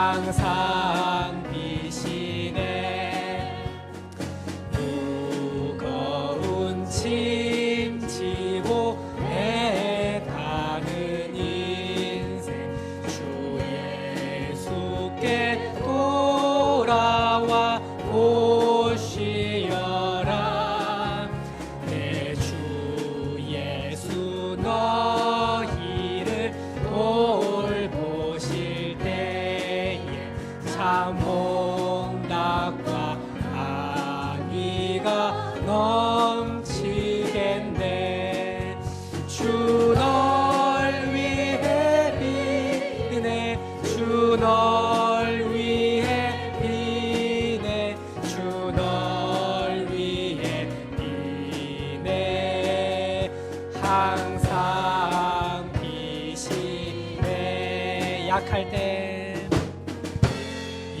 항상 time home.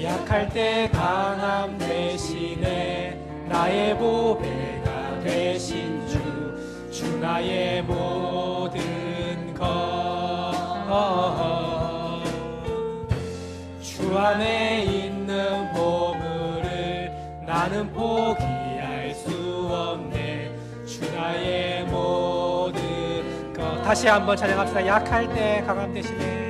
약할 때 강함 대신에 나의 보배가 되신 주, 주 나의 모든 것. 주 안에 있는 보물을 나는 포기할 수 없네. 주 나의 모든 것. 다시 한번 찬양합시다. 약할 때 강함 대신에.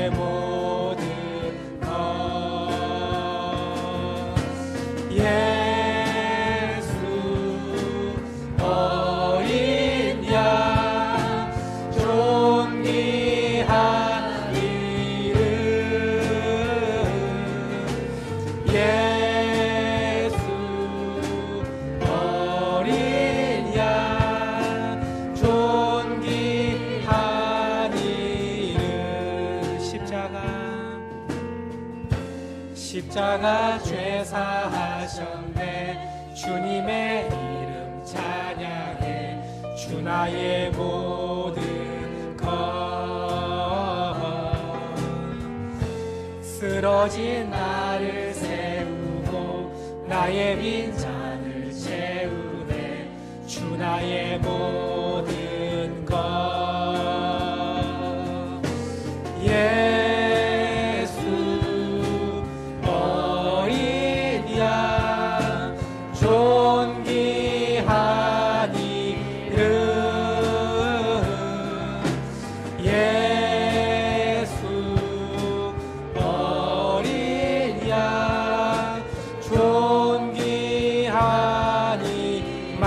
십자가 죄 사하셨네. 주님의 이름 찬양해. 주 나의 모든 것. 쓰러진 나를 세우고 나의 빈잔을 채우네. 주 나의 모든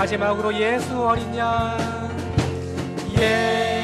마지막으로 예수 어린 양 예.